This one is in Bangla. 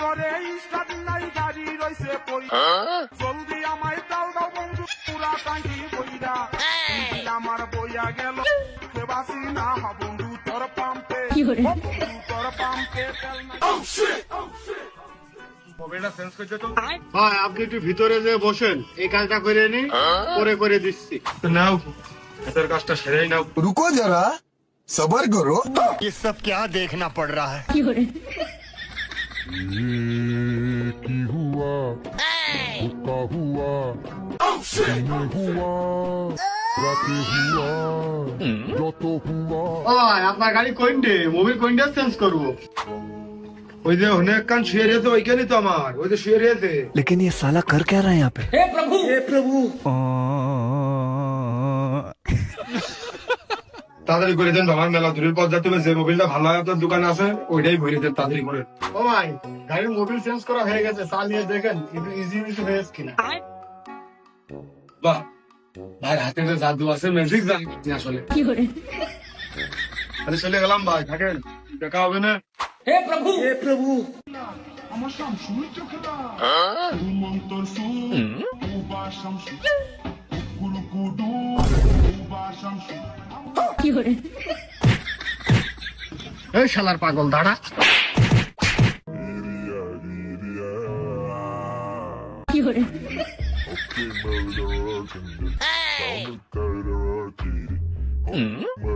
ঘরে স্টার্ট নাই গাড়ি রইছে পই জলদি আমায় দাও দাও বন্ধু পুরা টাঙ্কি বইরা ইঞ্জিন আমার বইয়া গেল বাসি না হা বন্ধু তোর পাম্পে বন্ধু তোর পাম্পে তেল নাই মোবাইলটা চেঞ্জ করছে তো ভাই আপনি একটু ভিতরে যে বসেন এই কাজটা করে নি করে করে দিচ্ছি নাও হাতের কাজটা সেরেই নাও रुको जरा सबर करो ये सब क्या देखना पड़ रहा है की हुआ हुक्का हुआ दिने हुआ রাতে হুয়া যত হুয়া ভাই আপনার গাড়ি কোনটে মোবিল কোনটা চেঞ্জ করবো ওই যে অনেক কান শুয়ে রয়েছে ওইখানে তো আমার ওই যে শুয়ে রয়েছে लेकिन ये साला कर क्या रहा है यहाँ पे তাড়াতাড়ি করে দেন বাবার মেলা দূরের পথ যাতে যে মোবাইলটা ভালো হয় আপনার দোকানে আছে ওইটাই ভরে দেন তাড়াতাড়ি করে। ও ভাই গাড়ির মোবিল চেঞ্জ করা হয়ে গেছে চালিয়ে দেখেন একটু ইজি ইজি হয়েছে কিনা। বাহ ভাই হাতে যে জাদু আছে ম্যাজিক জানি আসলে। তাহলে চলে গেলাম ভাই থাকেন দেখা হবে না। আমার শামসুর চোখলা মন্তর সু উবা শামসু গুরু গুডু উবা শামসু এই শালার পাগল দাঁড়া। Hmm?